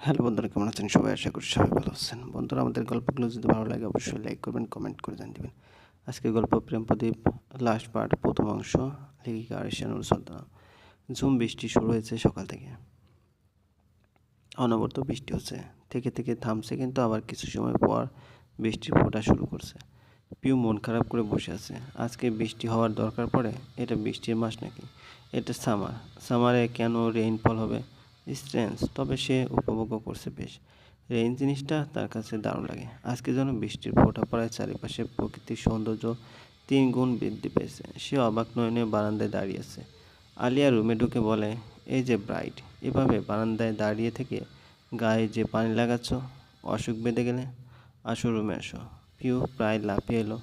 Hello বন্ধুরা, কেমন আছেন? সবাই আশা করি সবাই ভালো আছেন। বন্ধুরা, আমাদের গল্পগুলো যদি ভালো লাগে, অবশ্যই লাইক করবেন কমেন্ট করে জানিয়ে দেবেন। আজকের গল্প প্রেম প্রদীপ লাস্ট পার্ট প্রথম অংশ, লেখিকা আরিশানুর সর্দার ঝুম বৃষ্টি শুরু হয়েছে সকাল থেকে। অনবরত বৃষ্টি হচ্ছে। থেকে থেকে থামছে কিন্তু আবার কিছু সময় পর বৃষ্টি ফোঁটা শুরু করছে। পিউ মন খারাপ করে বসে আছে। আজকে বৃষ্টি হওয়ার দরকার পড়ে? এটা বৃষ্টির মাস নাকি? এটা সামার সামারে কেন রেইনফল হবে? স্ট্রেন্স তবে সে উপভোগও করছে বেশ। রেইন জিনিসটা তার কাছে দারুণ লাগে। আজকে যেন বৃষ্টির ফোঁটা পড়ায় চারিপাশে প্রকৃতির সৌন্দর্য তিন গুণ বৃদ্ধি পেয়েছে। সে অবাক নয়নে বারান্দায় দাঁড়িয়ে আছে। আলিয়া রুমে ঢুকে বলে, এই যে ব্রাইট, এভাবে বারান্দায় দাঁড়িয়ে থেকে গায়ে যে পানি লাগাচ্ছ, অসুখ বেঁধে গেলে? আসো রুমে আসো। পিউ প্রায় লাফিয়ে এলো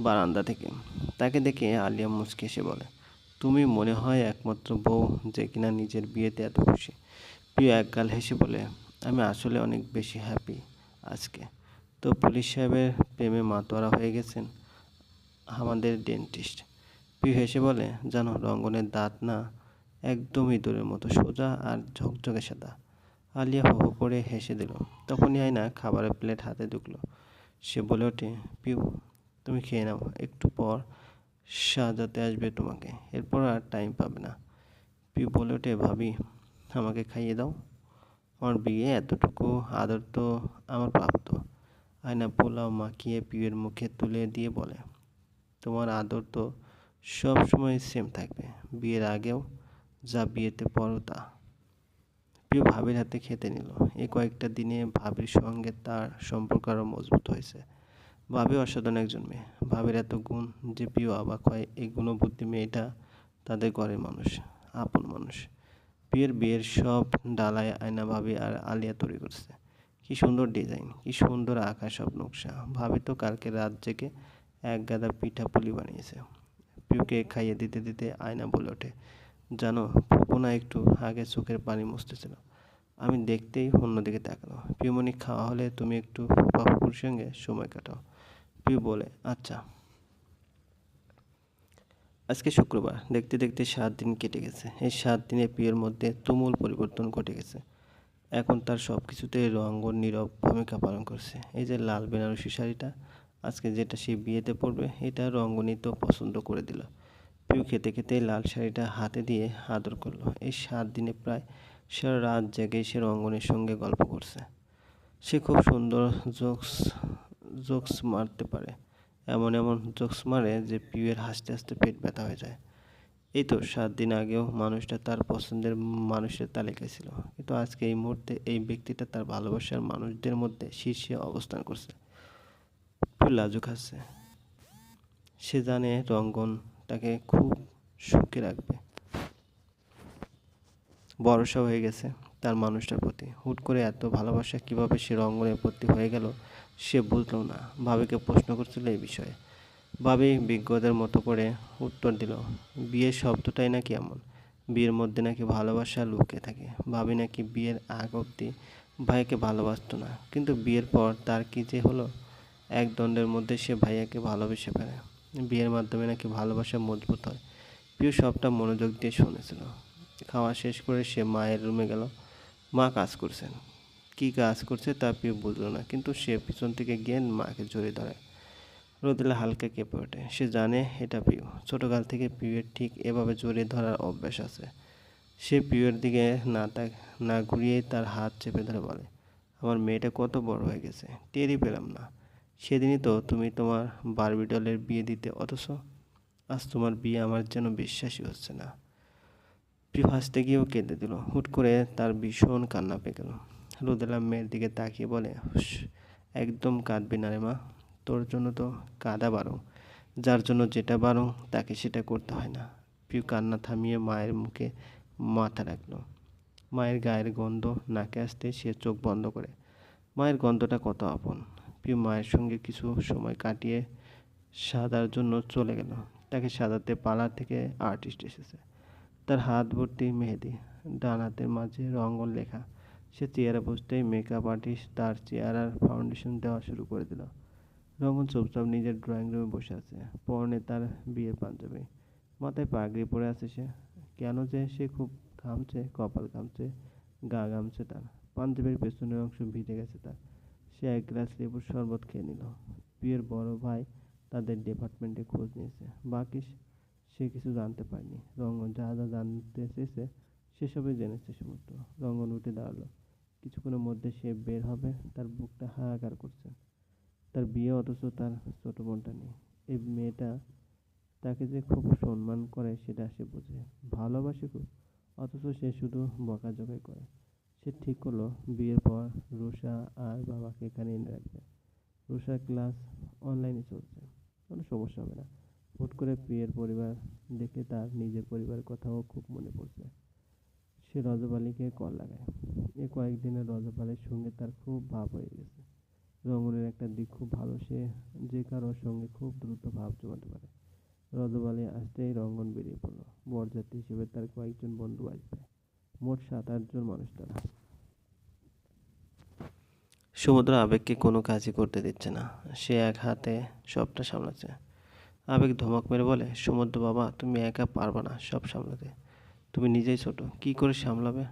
বারান্দা থেকে। তাকে দেখে আলিয়া মুচকে এসে বলে তুমি মনে হয় একমাত্র বউ যে কিনা নিজের বিয়েতে এত খুশি। প্রিয় একগাল হেসে বলে, আমি আসলে অনেক বেশি হ্যাপি আজকে। তো পুলিশ সাহেবের প্রেমে মাতোয়ারা হয়ে গেছেন আমাদের ডেন্টিস্ট প্রিয় হেসে বলে, জানো, রঙ্গনের দাঁত না একদম ইঁদুরের মতো, সোজা আর ঝকঝকে সাদা। আলিয়া হো হো করে হেসে দিল। তখনই আয়না খাবারের প্লেট হাতে ঢুকলো। সে বলে ওঠে, পিউ, তুমি খেয়ে নাও, একটু পর সাজাতে আসবে তোমাকে। এরপর আর টাইম পাবে না। পিউ বলে ওঠে ভাবি, আমাকে খাইয়ে দাও। আমার বিয়ে এতটুকু আদর তো আমার প্রাপ্ত আয়না পোলাও মাখিয়ে পিউয়ের মুখে তুলে দিয়ে বলে, তোমার আদর তো সব সময় সেম থাকবে। বিয়ের আগেও যা বিয়েতে পরও তা। প্রিয় ভাবির হাতে খেতে নিল। এই কয়েকটা দিনে ভাবির সঙ্গে তার সম্পর্ক আরও মজবুত হয়েছে। ভাবি অসাধারণ একজন মেয়ে। ভাবের এত গুণ যে প্রিয় অবাক হয়, এই গুণবুদ্ধি মেয়েটা তাদের ঘরের মানুষ, আপন মানুষ। বিয়ের বিয়ের সব ডালায় আয়না ভাবি আর আলিয়া তৈরি করছে। কি সুন্দর ডিজাইন, কি সুন্দর আঁকা সব নকশা। ভাবি তো কালকে রাত জেগে এক গাদা পিঠা পুলি বানিয়েছে। প্রিয়কে খাইয়ে দিতে দিতে আয়না বলে ওঠে, জানো ফুপনা একটু আগে চোখের পানি মুছতেছিল। আমি দেখতেই অন্যদিকে তাকালো। প্রিয়মণি খাওয়া হলে তুমি একটু ফুপা ফুপুর সঙ্গে সময় কাটাও। প্রিয় বলে আচ্ছা। আজকে শুক্রবার, দেখতে দেখতে সাত দিন কেটে গেছে। এই সাত দিনে প্রিয়ের মধ্যে তুমুল পরিবর্তন ঘটে গেছে। এখন তার সব কিছুতে রঙ্গ, নীরব ভূমিকা পালন করছে। এই যে লাল বেনারসি শাড়িটা, আজকে যেটা সে বিয়েতে পরবে, এটা রঙ্গনী তো পছন্দ করে দিল। পিউ খেতে খেতে লাল শাড়িটা হাতে দিয়ে আদর করল। এই সাত দিনে প্রায় সারা রাত জেগে সে রঙ্গনের সঙ্গে গল্প করছে। সে খুব সুন্দর জোকস জোকস মারতে পারে। এমন এমন জোকস মারে যে পিউয়ের হাসতে হাসতে পেট ব্যথা হয়ে যায়। এই তো সাত দিন আগেও মানুষটা তার পছন্দের মানুষের তালিকায় ছিল। কিন্তু আজকে এই মুহূর্তে এই ব্যক্তিটা তার ভালোবাসার মানুষদের মধ্যে শীর্ষে অবস্থান করছে। পিউ লাজুক হাসছে সে জানে রঙ্গন তাকে খুব সুখে রাখবে। ভরসা হয়ে গেছে তার মানুষটার প্রতি। হুট করে এত ভালোবাসা কীভাবে সে রঙ্গনের প্রতি হয়ে গেল সে বুঝলো না। ভাবিকে প্রশ্ন করছিল এই বিষয়ে। ভাবি বিজ্ঞদের মতো করে উত্তর দিল, বিয়ের শব্দটাই নাকি এমন? বিয়ের মধ্যে নাকি ভালোবাসা লুকে থাকে। ভাবি নাকি বিয়ের আগ অব্দি ভাইকে ভালোবাসতো না। কিন্তু বিয়ের পর তার কি যে হলো? এক দণ্ডের মধ্যে সে ভাইয়াকে ভালোবেসে ফেলে। বিয়ের মাধ্যমে নাকি ভালোবাসা মজবুত হয়। প্রিয় সবটা মনোযোগ দিয়ে শুনেছিল। খাওয়া শেষ করে সে মায়ের রুমে গেল। মা কাজ করছেন। কি কাজ করছে তা পিউ বুঝলো না। কিন্তু সে পিছন থেকে গিয়ে মাকে জড়িয়ে ধরে। রোদেলা হালকা কেঁপে ওঠে। সে জানে এটা পিউ। ছোটোকাল থেকে প্রিয়ের ঠিক এভাবে জড়িয়ে ধরার অভ্যাস আছে। সে প্রিয়ের দিকে না তা না ঘুরিয়েই তার হাত চেপে ধরে বলে, আমার মেয়েটা কত বড় হয়ে গেছে। টেরই পেলাম না। সেদিনই তো তুমি তোমার বারবিডলের বিয়ে দিতে অথচ আজ তোমার বিয়ে আমার যেন বিশ্বাসই হচ্ছে না। প্রিয় হাসতে গিয়েও কেঁদে দিল। হুট করে তার ভীষণ কান্না পেয়ে গেল। রোদেলা মেয়ের দিকে তাকিয়ে বলে একদম কাঁদবি না রে মা। তোর জন্য তো কাঁদা বারো। যার জন্য যেটা বারো, তাকে সেটা করতে হয় না। প্রিয় কান্না থামিয়ে মায়ের মুখে মাথা রাখল। মায়ের গায়ের গন্ধ নাকে আসতে সে চোখ বন্ধ করে। মায়ের গন্ধটা কত আপন। প্রিয় মায়ের সঙ্গে কিছু সময় কাটিয়ে সাদার জন্য চলে গেল। তাকে সাজাতে পার্লার থেকে আর্টিস্ট এসেছে। তার হাত ভর্তি মেহেদি। ডান হাতের মাঝে রঙ্গন লেখা। সে চেয়ারে বসতেই মেকআপ আর্টিস্ট তার চেয়ার আর ফাউন্ডেশন দেওয়া শুরু করে দিল। রঙ্গন চুপচাপ নিজের ড্রয়িং রুমে বসে আছে। পরনে তার বিয়ের পাঞ্জাবি। মাথায় পাগড়ি পরে আছে সে। কেন যে সে খুব ঘামছে, কপাল ঘামছে, গা ঘামছে তার। পাঞ্জাবের পেছনের অংশ ভিজে গেছে তার। সে এক গ্লাস লেবুর শরবত খেয়ে নিল। পিয়ের বড় ভাই তাদের ডিপার্টমেন্টে খোঁজ নিয়েছে। বাকি সে- সে কিছু জানতে পারেনি। রঙ্গন যা যা জানতে চেয়েছে, সেসবই জেনেছে সমুদ্র রঙ্গন উঠে দাঁড়াল। কিছুক্ষণের মধ্যে সে বের হবে। তার বুকটা হাহাকার করছে। তার বিয়ে অথচ তার ছোট বোনটা নেই এই মেয়েটা তাকে যে খুব সম্মান করে সেটা সে বোঝে। ভালোবাসে খুব। অথচ সে শুধু বকা বকাঝকাই করে। সে ঠিক করল, বিয়ের পর রুষা আর বাবাকে এখানে এনে রাখবে। রুষার ক্লাস অনলাইনে চলছে। কোনো সমস্যা হবে না। হুট করে প্রিয়ের পরিবার দেখে তার নিজের পরিবারের কথাও খুব মনে পড়ছে। সে রজব আলীকে কল লাগায়। এ কয়েকদিনে রজব আলীর সঙ্গে তার খুব ভাব হয়ে গেছে। রঙনের একটা দিক খুব ভালো, সে যে কারোর সঙ্গে খুব দ্রুত ভাব জমাতে পারে। রজব আলী আসতেই রঙ্গন বেরিয়ে পড়ল। বরযাত্রী হিসেবে তার কয়েকজন বন্ধু আসবে। মোট সাত আটজন মানুষ তারা। সমুদ্র আবেগকে কোনো কাজই করতে দিচ্ছে না। সে এক হাতে সবটা সামলাচ্ছে। আবেগ ধমক মেরে বলে সমুদ্র বাবা, তুমি একা পারবে না সব সামলাতে। তুমি নিজেই ছোট, কি করে সামলাবে?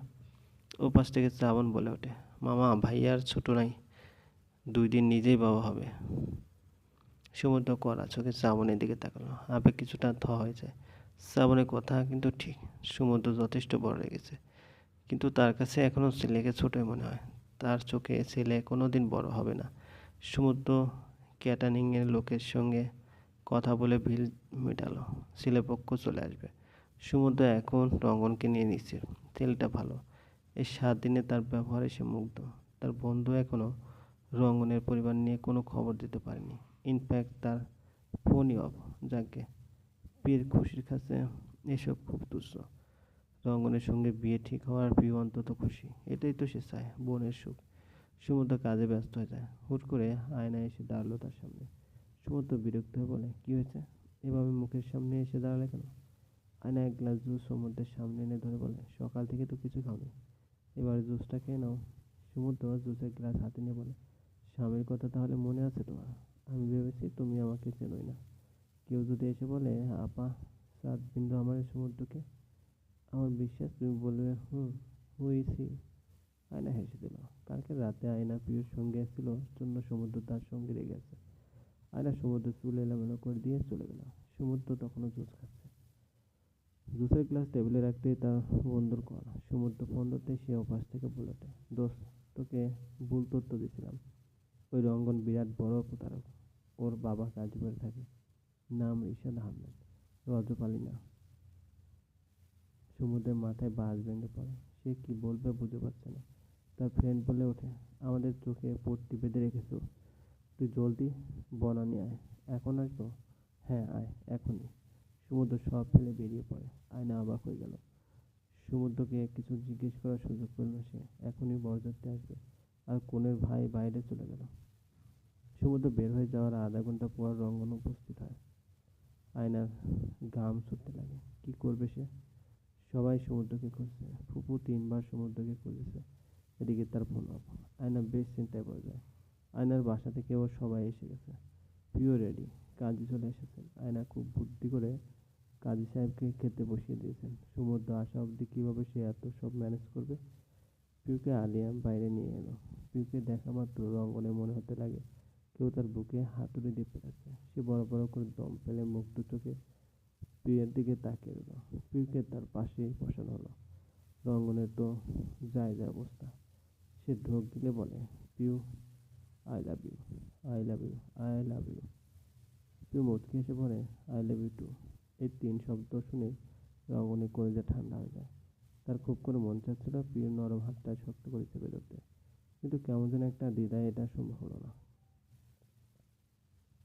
ও পাশ থেকে শ্রাবণ বলে ওঠে, মামা ভাইয়ার ছোট নাই, দুই দিন নিজেই বাবা হবে। সমুদ্র করা চোখে শ্রাবণের দিকে তাকালো, আবেগ কিছুটা থ হয়ে যায় শ্রাবণের কথা কিন্তু ঠিক। সমুদ্র যথেষ্ট বড় লেগেছে কিন্তু তার কাছে এখনও ছেলেকে ছোটই মনে হয়, তার চোখে ছেলে কোনো দিন বড় হবে না। সমুদ্র ক্যাটানিংয়ের লোকের সঙ্গে কথা বলে বিল মেটালো, ছেলেপক্ষ চলে আসবে। সমুদ্র এখন রঙ্গনকে নিয়ে নিচ্ছে। ছেলেটা ভালো। এই সাত দিনে তার ব্যবহারে সে মুগ্ধ। তার বন্ধু এখনও রঙ্গনের পরিবার নিয়ে কোনো খবর দিতে পারেনি। ইনফ্যাক্ট তার ফোনই অফ। যাকে পীর খুশির কাছে এসব খুব তুচ্ছ। রঙ্গনের সঙ্গে বিয়ে ঠিক হওয়ার বিয়ে অন্তত খুশি। এটাই তো সে চায়, বোনের সুখ। সমুদ্র কাজে ব্যস্ত হয়ে যায়। হুট করে আয়নায় এসে দাঁড়াল তার সামনে। সমুদ্র বিরক্ত হয়ে বলে, কী হয়েছে? এভাবে মুখের সামনে এসে দাঁড়ালে কেন? আয়না এক গ্লাস জুস সমুদ্রের সামনে এনে ধরে বলে, সকাল থেকে তো কিছু খাওনি। এবার জুসটা খেয়ে নাও। সমুদ্র জুসের গ্লাস হাতে নিয়ে বলে, স্বামীর কথা তাহলে মনে আছে তোমার? আমি ভেবেছি তুমি আমাকে চেনোই না। কেউ যদি এসে বলে, আপা, সাত বিন্দু আমার সমুদ্রকে? আমার বিশ্বাস, তুমি বলবে, হুম, হয়েছি। আয়না হেসে দিল। কালকে রাতে আয়না প্রিয়র সঙ্গে ছিল জন্য সমুদ্র তার সঙ্গে রেগে আছে আয়না সমুদ্র চুল এলোমেলো করে দিয়ে চলে গেল। সমুদ্র তখনও জুস খাচ্ছে। জুসের গ্লাস টেবিলে রাখতেই তার বন্ধুর কল সমুদ্র ফোন ধরতে সে ওপাশ থেকে বলে ওঠে দোস্ত তোকে ভুল তথ্য দিয়েছিলাম। ওই রঙ্গন বিরাট বড় প্রতারক। ওর বাবা গাজীপুরে থাকে। নাম রিশাদ আহমেদ। রজব আলী না সমুদ্রের মাথায় বাস ভেঙে পড়ে। সে কি বলবে বুঝে পারছে না। তার ফ্রেন্ড বলে ওঠে, আমাদের চোখে পট্টি বেঁধে রেখেছো। তুই জলদি বনানি আয়। এখন আসব? হ্যাঁ আয়, এখনই। সমুদ্র সব ফেলে বেরিয়ে পড়ে। আয়না অবাক হয়ে গেল। সমুদ্রকে কিছু জিজ্ঞেস করার সুযোগ পেল সে। এখনই বরযাত্রী আসবে আর কোনের ভাই বাইরে চলে গেল। সমুদ্র বের হয়ে যাওয়ার আধা ঘণ্টা পর রঙ্গন উপস্থিত হয়। আয়নার ঘাম ছুটতে লাগে। কি করবে সে? সবাই সমুদ্রকে খুঁজছে। ফুপু তিনবার সমুদ্রকে খুঁজেছে। এদিকে তার ফোন আয়না বেশ চিন্তায় পড়ে যায়। আয়নার বাসা থেকে সবাই এসে গেছে। প্রিয় রেডি, কাজী চলে এসেছেন। আয়না খুব বুদ্ধি করে কাজী সাহেবকে খেতে বসিয়ে দিয়েছেন। সমুদ্র আসা অবধি কীভাবে সে এত সব ম্যানেজ করবে? পিউকে আলিয়া বাইরে নিয়ে এলো। পিউকে দেখা মাত্র রঙ্গনে মনে হতে লাগে, কেউ তার বুকে হাতুড়ি দিয়ে পেটাচ্ছে সে বড় বড় করে দম ফেলে মুক্ত চোখে প্রিয়ের দিকে তাকিয়ে রইল। প্রিয়কে তার পাশেই বসানো হলো। রঙ্গনের তো যায় যায় অবস্থা। সে ঢোক দিলে বলে, Piu I love you I love you I love you Piu মুচকে এসে বলে আই লাভ ইউ টু এই তিন শব্দ শুনে রঙ্গনের কলেজে ঠান্ডা হয়ে যায়। তার খুব করে মন চাচ্ছিল প্রিয় নরম হাতটা শক্ত করে চেপে ধরতে। কিন্তু কেমন যেন একটা দ্বিধায় এটা সম্ভব হলো না।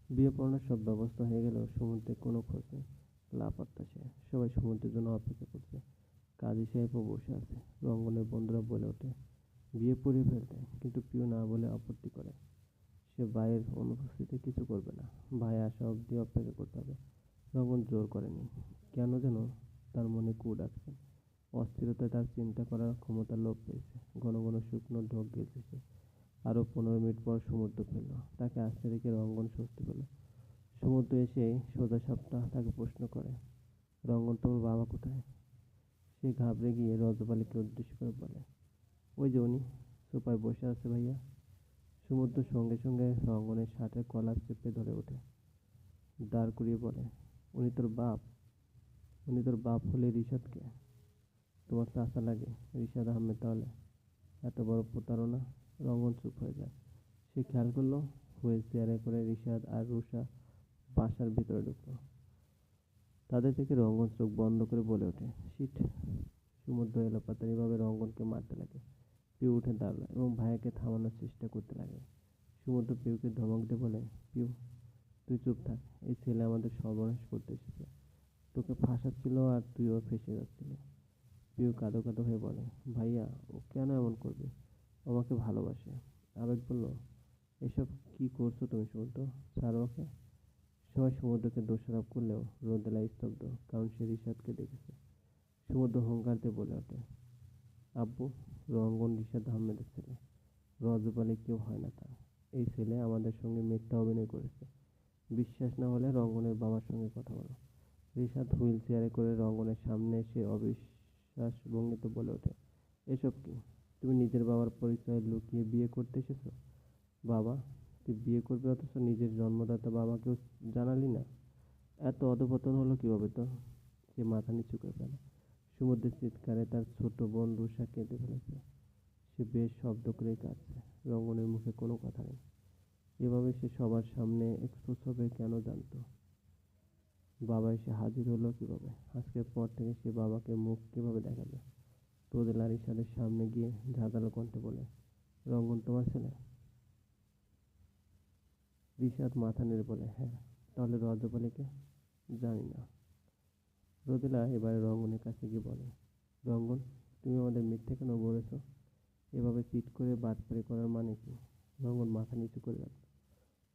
বিয়ে পড়ানোর সব ব্যবস্থা হয়ে গেলেও সমুদ্রে কোনো খোঁজ নেই। লাপাত্তা সে, সবাই সমুদ্রের জন্য অপেক্ষা করছে। কাজী সাহেবও বসে আছে। রঙ্গনের বন্ধুরা বলে ওঠে, বিয়ে পড়িয়ে ফেলতে, কিন্তু প্রিয় না বলে আপত্তি করে। সে ভাইয়ের অনুপস্থিতিতে কিছু করবে না। ভাই আসা অবধি অপেক্ষা করতে হবে। রঙ্গন জোর করেনি। কেন যেন তার মনে কু ডাকছে অস্থিরতায় তার চিন্তা করার ক্ষমতা লোপ পেয়েছে। ঘন ঘন শুকনো ঢোক গিয়েছে সে আরও পনেরো মিনিট পর সমুদ্র ফেলল। তাকে আসতে রেখে রঙ্গন স্বস্তি পেল। সমুদ্র এসে সোজা সাপটা তাকে প্রশ্ন করে, রঙ্গন, তোর বাবা কোথায়? সে ঘাবড়ে গিয়ে রজব আলীকে উদ্দেশ্য করে বলে, ওই যে উনি সোফায় বসে আছে ভাইয়া। সমুদ্র সঙ্গে সঙ্গে রঙ্গনের শার্টের কলার চেপে ধরে ওঠে। দাঁড় করিয়ে বলে উনি তোর বাপ। উনি তোর বাপ হলে রিশাদকে। তোমার চাচা লাগে রিশাদ আহমেদ তাহলে। এত বড় প্রতারণা, রঙ্গন চুপ হয়ে যায়। সে খেয়াল করল হুইল চেয়ারে করে রিশাদ আর রুষা বাসার ভিতরে ঢুকলো। তাদের থেকে রঙ্গন চোখ বন্ধ করে বলে ওঠে, শিট, সমুদ্র এলোপাতারিভাবে রঙ্গনকে মারতে লাগে। পিউ উঠে দাঁড়াল এবং ভাইয়াকে থামানোর চেষ্টা করতে লাগে। সমুদ্র পিউকে ধমক দিয়ে বলে, পিউ তুই চুপ থাক। এই ছেলে আমাদের সর্বনাশ করতে এসেছে। তোকে ফাঁসাচ্ছিল আর তুইও ফেসে যাচ্ছিলি। পিউ কাঁদো কাঁদো হয়ে বলে, ভাইয়া, ও কেন এমন করবে? আমাকে ভালোবাসে। আবেগ বলল, এসব কি করছ তুমি সমুদ্র ছাড়ো ওকে? সবাই সমুদ্রকে দোষারোপ করলেও রোদেলা স্তব্ধ, কারণ সে রিশাদকে দেখেছে। সমুদ্র হুঙ্কার দিয়ে বলে ওঠে, আব্বু, রঙ্গন রিশাদ আহমেদের ছেলে। রজব আলী কেউ হয় না তার। এই ছেলে আমাদের সঙ্গে মিথ্যা অভিনয় করেছে। বিশ্বাস না হলে রঙ্গনের বাবার সঙ্গে কথা বলো। রিশাদ হুইল চেয়ারে করে রঙ্গনের সামনে এসে অবিশ্বাস ভঙ্গিতে বলে ওঠে, এসব কি? তুমি নিজের বাবার পরিচয় লুকিয়ে বিয়ে করতে এসেছ? বাবা, তুই বিয়ে করবি অথচ নিজের জন্মদাতা বাবাকেও জানালি না? এত অধপতন হলো কীভাবে তো সে মাথা নিচু করে ফেলে। সমুদ্রের চিৎকারে তার ছোট বোন রুষা কেঁদে ফেলেছে। সে বেশ শব্দ করেই কাঁদছে। রঙ্গনের মুখে কোনো কথা নেই। এভাবে সে সবার সামনে এক্সপোজ হবে কেন জানতো? বাবা এসে হাজির হলো কীভাবে? আজকের পর থেকে সে বাবাকে মুখ কীভাবে দেখাবে? তোদের ইশাদের সামনে গিয়ে ঝাঁঝালো কণ্ঠে বলে, রঙ্গন, তোমার ছেলে? রিশাদ মাথা নেড়ে বলে হ্যাঁ তাহলে রজব আলীকে জানি না। রোদেলা এবারে রঙ্গনের কাছে গিয়ে বলে, রঙ্গন, তুমি আমাদের মিথ্যে কেন বলেছ? এভাবে চিট করে বাটপারি করার মানে কি? রঙ্গন মাথা নিচু করে রাখল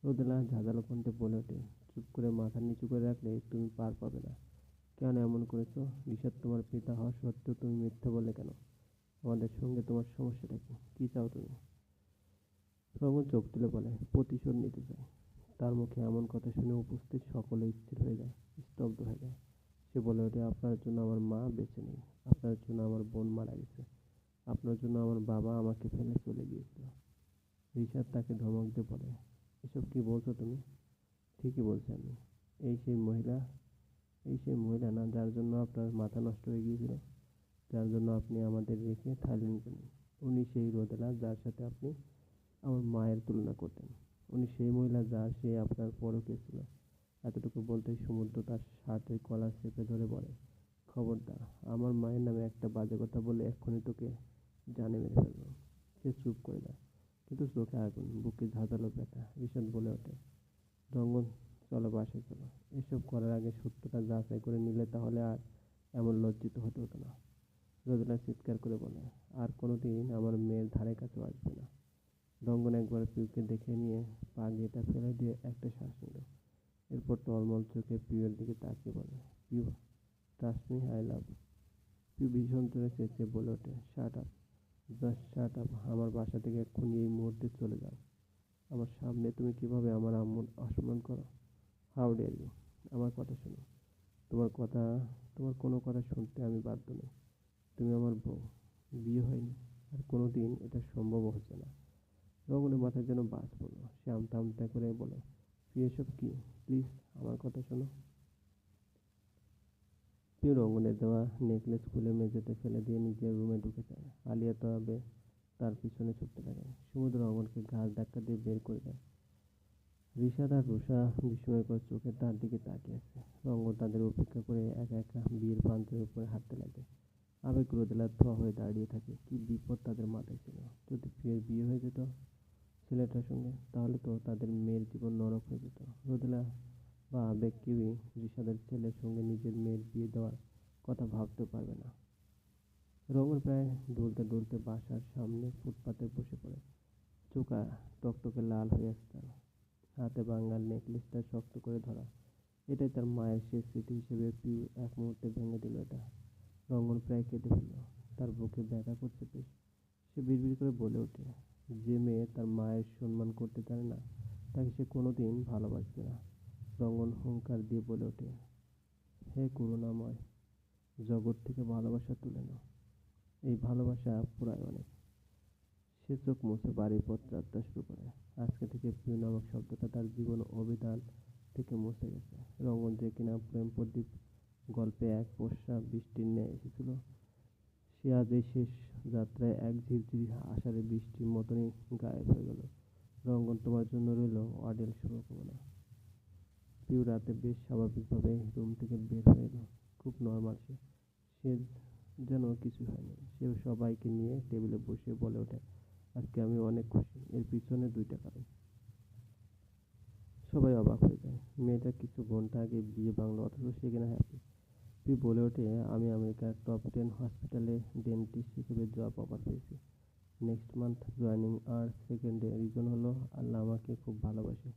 রোদেলা ঝাঁঝালো কণ্ঠে বলে ওঠে, চুপ করে মাথা নিচু করে রাখলে তুমি পার পাবে না। কেন এমন করেছ? রিশাদ তোমার পিতা হওয়া সত্ত্বেও তুমি মিথ্যে বললে কেন? আমাদের সঙ্গে তোমার সমস্যাটা কি? কী চাও তুমি? রঙ্গন চোখ তুলে বলে, প্রতিশোধ নিতে চাই। তার মুখে এমন কথা শুনে উপস্থিত সকলে স্থির হয়ে যায়, স্তব্ধ হয়ে যায়। সে বলে ওঠে, আপনার জন্য আমার মা বেঁচে নেই, আপনার জন্য আমার বোন মারা গেছে, আপনার জন্য আমার বাবা আমাকে ফেলে চলে গিয়েছিল। রিশাদ তাকে ধমক দিয়ে বলে এসব কি বলছো তুমি? ঠিকই বলছি আমি। এই সেই মহিলা, এই সেই মহিলা না, যার জন্য আপনার মাথা নষ্ট হয়ে গিয়েছিল, যার জন্য আপনি আমাদের রেখে থাইল্যান্ড গেলেন উনি সেই রোদেলা যার সাথে আপনি আমার মায়ের তুলনা করতেন। উনি সেই মহিলা যার সে আপনার পরকে ছিল। এতটুকু বলতেই সমুদ্র তার শার্টের কলা চেপে ধরে বলে, খবরদার, আমার মায়ের নামে একটা বাজে কথা বলে এক্ষুনি তোকে জানে মেরে ফেলব। সে চুপ করে দেয় কিন্তু চোখে আগুন, বুকে ঝাঁঝালো ব্যথা ঋষাদ বলে ওঠে। রঙ্গন চলো বাসায় চলো। এসব করার আগে সত্যটা যাচাই করে নিলে তাহলে আর এমন লজ্জিত হতে হতো না। রোদেলা চিৎকার করে বলে, আর কোনোদিন আমার মেয়ের ধারে কাছেও আসবে না। রঙ্গন একবার পিউকে দেখে নিয়ে পা গেটা ফেলে দিয়ে একটা শ্বাস নিল। এরপর টলমল চোখে পিউয়ের দিকে তাকিয়ে বলে, Piu trust me I love Piu ভীষণ জোরে চেঁচিয়ে বলে ওঠে শার্ট আপ জাস্ট আমার বাসা থেকে এক্ষুনি এই মুহূর্তে চলে যাও। আমার সামনে তুমি কীভাবে আমার আম্মুর অসম্মান করো? হাউ ডেয়ার ইউ আমার কথা শোনো। তোমার কথা, তোমার কোনো কথা শুনতে আমি বাধ্য নই। তুমি আমার বউ, বিয়ে হয়নি। আর কোনো দিন এটা সম্ভব হচ্ছে না। রঙনের মাথায় যেন বাস পড়ল। সে আমতা আমতা করে বলে, তুই এসব কি? প্লিজ আমার কথা শোনো। প্রিয় রঙ্গনের দেওয়া নেকলেস খুলে মেঝেতে ফেলে দিয়ে নিজের রুমে ঢুকে যায়। আলিয়া তবে তার পিছনে ছুটতে লাগে সমুদ্র রঙ্গনকে ঘাস ধাক্কা দিয়ে বের করে দেয়। ঋষাদ আর রুষা বিস্ময়কর চোখে তার দিকে তাকিয়ে আছে। রঙ্গন তাদের উপেক্ষা করে একা একা বিয়ের প্রান্তের উপরে হাঁটতে লাগে আবেগ রোদেলার ধোয়া হয়ে দাঁড়িয়ে থাকে। কি বিপদ তাদের মাথায় ছিল। যদি প্রিয়ের বিয়ে হয়ে যেত ছেলেটার সঙ্গে, তাহলে তো তাদের মেয়ের জীবন নরক হয়ে যেত। রোদেলা বা আবেগ কেউই ঋষাদের ছেলের সঙ্গে নিজের মেয়ের বিয়ে দেওয়ার কথা ভাবতে পারবে না। রঙের প্রায় দুলতে দুলতে বাসার সামনে ফুটপাতে বসে পড়ে। চোখা টকটকে লাল হয়ে আসছে। হাতে বাঙাল নেকলেসটা শক্ত করে ধরা। এটাই তার মায়ের শেষ স্মৃতি হিসেবে পিউ এক মুহূর্তে ভেঙে দিল এটা। রঙ্গন প্রায় কেঁদে ফেলল। তার বুকে ব্যথা করছে বেশ। সে বিড়বিড় করে বলে ওঠে, যে মেয়ে তার মায়ের সম্মান করতে জানে না, তাকে সে কোনো দিন ভালোবাসবে না। রঙ্গন হুঙ্কার দিয়ে বলে ওঠে, হে করুণাময়, জগৎ থেকে ভালোবাসা তুলে নাও। এই ভালোবাসা পুরায় অনেক। সে চোখ মুছে বাড়ির পথ যাত্রা শুরু করে। আজকে থেকে প্রিয় নামক শব্দটা তার জীবন অভিধান থেকে মুছে গেছে। রঙ্গন যে কিনা প্রেম প্রদীপ গল্পে এক পোষা বৃষ্টির ন্যায় এসেছিল। সে আজ এই শেষ যাত্রায় এক ঝিরঝিরি আষাঢ়ে বৃষ্টির মতনই গায়েব হয়ে গেল। রঙ্গন তোমার জন্য রইল অডেল শুভকামনা। পিউ রাতে বেশ স্বাভাবিকভাবে রুম থেকে বের হয়ে এলো। খুব নর্মাল সে। যেন কিছু হয়নি। সবাইকে নিয়ে টেবিলে বসে বলে ওঠে, আজকে আমি অনেক খুশি, এর পিছনে দুইটা কারণ। সবাই অবাক হয়ে যায়, মেয়েটা কিছু ঘণ্টা আগে বিয়ে বাংলো, অথচ সেখানে হ্যাপি তুই বলে ওঠে, আমি আমেরিকার টপ টেন হসপিটালে ডেন্টিস্ট হিসেবে জব অফার পেয়েছি। নেক্সট মান্থ জয়েনিং আর সেকেন্ডে রিজন হলো, আল্লাহ আমাকে খুব ভালোবাসে।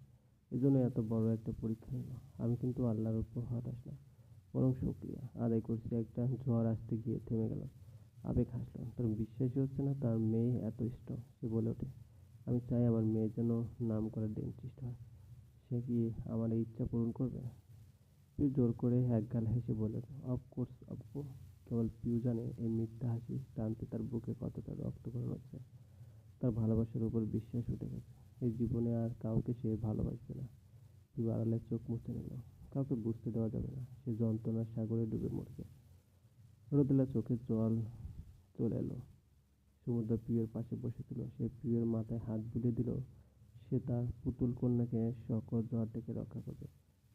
এই জন্য এত বড় একটা পরীক্ষা নিল আমি কিন্তু আল্লাহর উপর হতাশ না, বরং শুক্রিয়া আদায় করছি, একটা ঝড় আসতে গিয়ে থেমে গেল। আবেগ হাসলো। তোর বিশ্বাসই হচ্ছে না তার মেয়ে এত স্ট্রং সে বলে ওঠে, আমি চাই আমার মেয়ে যেন নাম করা ডেন্টিস্ট হয়। সে কি আমার এই ইচ্ছা পূরণ করবে? পিউ জোর করে একগাল হেসে বলে অফকোর্স আপু কেবল পিউ জানে এই মিথ্যা হাসি টানতে তার বুকে কতটা রক্তকরণ হচ্ছে। তার ভালোবাসার উপর বিশ্বাস উঠে গেছে। এই জীবনে আর কাউকে সে ভালোবাসবে না। পিউ আড়ালে চোখ মুছে নিল। কাউকে বুঝতে দেওয়া যাবে না। সে যন্ত্রণার সাগরে ডুবে মরছে। রোদেলা চোখের জল চলে এলো। সমুদ্র পিউয়ের পাশে বসেছিল সে পিউয়ের মাথায় হাত বুলিয়ে দিল। সে তার পুতুল কন্যাকে সকল জ্বর থেকে রক্ষা করবে।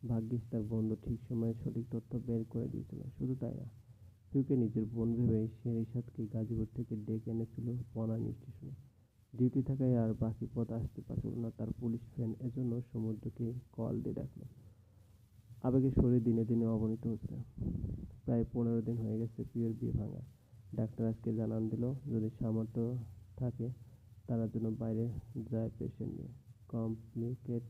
ভাগ্যিস তার বন্ধু ঠিক সময়ে সঠিক তথ্য বের করে দিয়েছিল। শুধু তাই না, পিউকে নিজের বোন ভেবে সে রিশাদকে গাজীপুর থেকে ডেকে এনেছিল বনানী স্টেশনে। ডিউটি থাকায় আর বাকি পথ আসতে পারছিল না। তার পুলিশ ফ্রেন্ড এজন্য সমুদ্রকে কল দিয়ে ডাকলো। আবেগে শরীর দিনে দিনে অবনীত হচ্ছে প্রায় পনেরো দিন হয়ে গেছে পিউয়ের বিয়ে ভাঙা। ডাক্তার আজকে জানান দিল, যদি সামর্থ্য থাকে তারা যেন বাইরে যায় পেশেন্ট নিয়ে। কমপ্লিকেট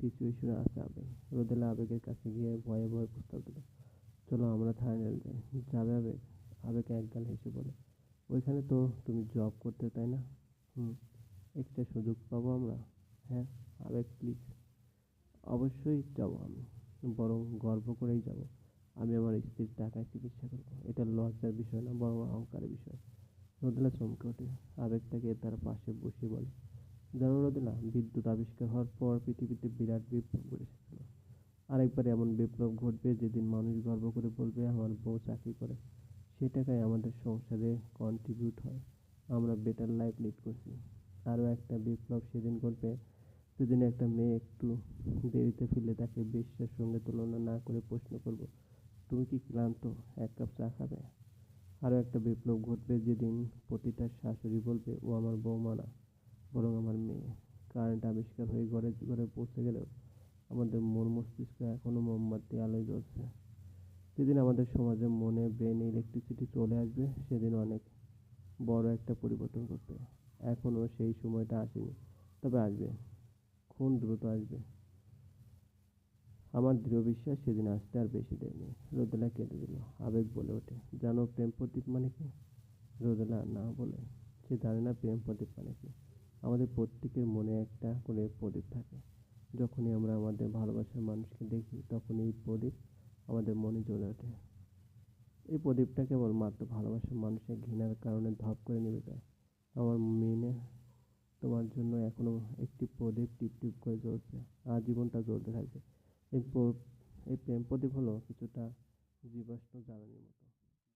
সিচুয়েশনে আছে আবেগ। রোদেলা আবেগের কাছে গিয়ে ভয়ে ভয়ে প্রস্তাব দিল, চলো আমরা থাইল্যান্ড যাই। যাবে আবেগ? আবেগ একগাল হেসে বলে, ওইখানে তো তুমি জব করতে, তাই না? হুম, একটা সুযোগ পাবো আমরা? হ্যাঁ আবেগ প্লিজ অবশ্যই যাব আমি, বরং গর্ব করেই যাব। আমি আমার স্ত্রীর টাকায় চিকিৎসা করব। এটা লজ্জার বিষয় না, বরং অহংকারের বিষয়। রোদেলা চমকে ওঠে। আবেগটাকে তার পাশে বসিয়ে বলে, জানো রোদেলা বিদ্যুৎ আবিষ্কার হওয়ার পর পৃথিবীতে বিরাট বিপ্লব ঘটে এসেছিল। আরেকবার এমন বিপ্লব ঘটবে যেদিন মানুষ গর্ব করে বলবে, আমার বউ চাকরি করে। সে টাকায় আমাদের সংসারে কন্ট্রিবিউট হয়। আমরা বেটার লাইফ লিড করছি। আরও একটা বিপ্লব সেদিন ঘটবে। যেদিন একটা মেয়ে একটু দেরিতে ফিরলে তাকে বিশ্বের সঙ্গে তুলনা না করে প্রশ্ন করব তুমি কি ক্লান্ত? এক কাপ চা খাবে? আরও একটা বিপ্লব ঘটবে যেদিন প্রতিটা শাশুড়ি বলবে, ও আমার বৌমা না, বরং আমার মেয়ে। কারেন্ট আবিষ্কার হয়ে ঘরে ঘরে পৌঁছে গেলেও আমাদের মন মস্তিষ্ক এখনও মোমবাতি আলোয় জ্বলছে। যেদিন আমাদের সমাজে মনে, ব্রেনে ইলেকট্রিসিটি চলে আসবে, সেদিন অনেক বড় একটা পরিবর্তন ঘটবে। এখনও সেই সময়টা আসেনি, তবে আসবে। খুন দ্রুত আসবে। আমার দৃঢ় বিশ্বাস সেদিন আসতে আর বেশি দেরি নেই। রোদেলা কেঁদে দিল। আবেগ বলে ওঠে। জানো প্রেম প্রদীপ মানে কি? রোদেলা না বলে। সে জানে না প্রেম প্রদীপ মানে কি। আমাদের প্রত্যেকের মনে একটা করে প্রদীপ থাকে। যখনই আমরা আমাদের ভালোবাসার মানুষকে দেখি তখন এই প্রদীপ আমাদের মনে জ্বলে ওঠে। এই প্রদীপটা কেবল মাত্র ভালোবাসার মানুষের ঘৃণার কারণে ধপ করে নেমে যায় আমার মেনে তোমার জন্য এখনও একটি প্রদীপ টিপ টিপ করে জ্বলছে। আজীবনটা জ্বলতে থাকবে। এই এই প্রেম প্রদীপ হলো কিছুটা জীবাশ্ম জ্বালানির মতো।